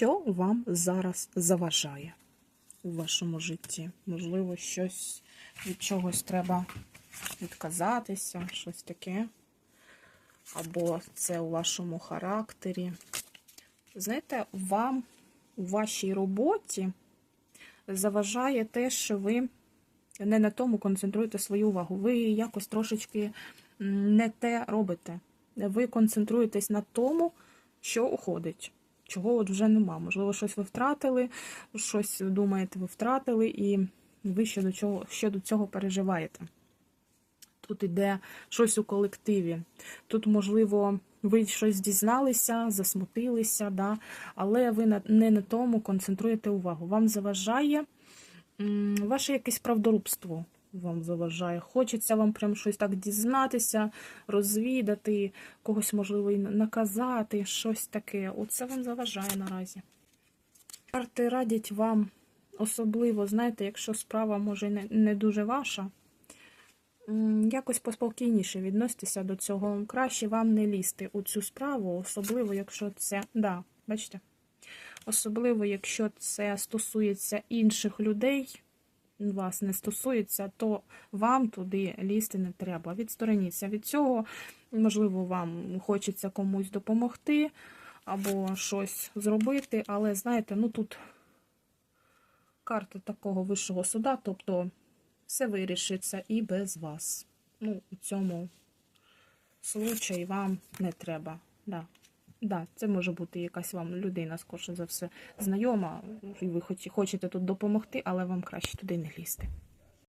що вам зараз заважає у вашому житті. Можливо, щось від чогось треба відказатися, щось таке. Або це у вашому характері. Знаєте, вам у вашій роботі заважає те, що ви не на тому концентруєте свою увагу. Ви якось трошечки не те робите. Ви концентруєтесь на тому, що уходить, чого от вже нема. Можливо, щось ви втратили, щось думаєте, ви втратили, і ви ще до чого, ще до цього переживаєте. Тут іде щось у колективі. Тут, можливо, ви щось дізналися, засмутилися, да? але ви не на тому концентруєте увагу. Вам заважає ваше якесь правдорубство. Вам заважає. Хочеться вам прям щось так дізнатися, розвідати, когось, можливо, і наказати, щось таке. Оце вам заважає наразі. Карти радять вам, особливо, знаєте, якщо справа може не, дуже ваша, якось поспокійніше відноситися до цього. Краще вам не лізти у цю справу, особливо, якщо це. Да, бачите? Особливо, якщо це стосується інших людей, вас не стосується, то вам туди лізти не треба. Відстороніться від цього. Можливо, вам хочеться комусь допомогти або щось зробити, але знаєте, ну тут карта такого вищого суда, тобто все вирішиться і без вас. Ну, у цьому случаї вам не треба. Да. Да, це може бути якась вам людина, скорше за все, знайома, і ви хоч- хочете тут допомогти, але вам краще туди не лізти.